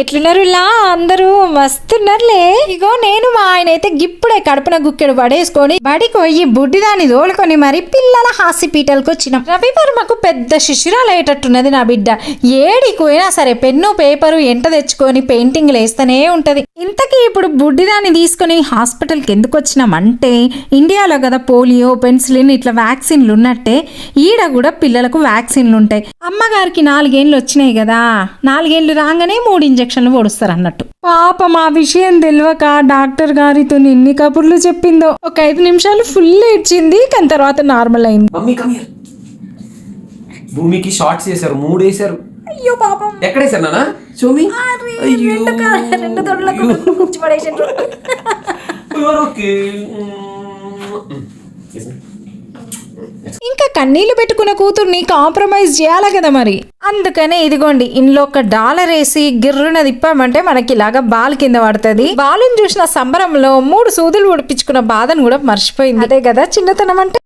ఎట్లున్నారులా? అందరూ మస్తున్నారులే ఇగో నేను మా ఆయన అయితే గిప్పుడే కడుపున గుక్కెడు పడేసుకొని బడికి పోయి బుడ్డిదాన్ని తోలుకొని మరి పిల్లల హాస్పిటల్కి వచ్చినాం. రవివర్మకు పెద్ద శిశురాలు అయ్యేటట్టున్నది నా బిడ్డ. ఏడికి పోయినా సరే పెన్ను పేపరు ఎంట తెచ్చుకొని పెయింటింగ్లు వేస్తూనే ఉంటది. ఇంతకీ ఇప్పుడు బుడ్డిదాన్ని తీసుకొని హాస్పిటల్కి ఎందుకు వచ్చినామంటే ఇండియాలో కదా పోలియో పెన్సిలిన్ ఇట్లా వ్యాక్సిన్లు ఉన్నట్టే ఈడ కూడా పిల్లలకు వ్యాక్సిన్లు ఉంటాయి. అమ్మగారికి నాలుగేళ్ళు వచ్చినాయి కదా నాలుగేళ్ళు రాగానే మూడు ఇంజక్షన్లు పొడుస్తారు అన్నట్టు పాపం ఆ విషయం తెలియక డాక్టర్ గారితో ఎన్ని కబుర్లు చెప్పిందో. ఒక ఐదు నిమిషాలు ఫుల్ ఇచ్చింది కానీ తర్వాత నార్మల్ అయింది. భూమికి షార్ట్స్ వేశారు మూడు వేశారు అయ్యో పాపం. ఎక్కడ వేశారు రెండు దొడ్లకు కూర్చి పడేసిండ్రు. ఓకే ఇంకా కన్నీళ్ళు పెట్టుకున్న కూతుర్ని కాంప్రమైజ్ చేయాలి కదా మరి. అందుకనే ఇదిగోండి ఇంట్లో ఒక డాలర్ వేసి గిర్రున తిప్పామంటే మనకి ఇలాగా బాల్ కింద పడుతుంది. బాలుని చూసిన సంబరంలో మూడు సూదులు ఉడిపించుకున్న బాధను కూడా మర్చిపోయింది. అదే కదా చిన్నతనం అంటే?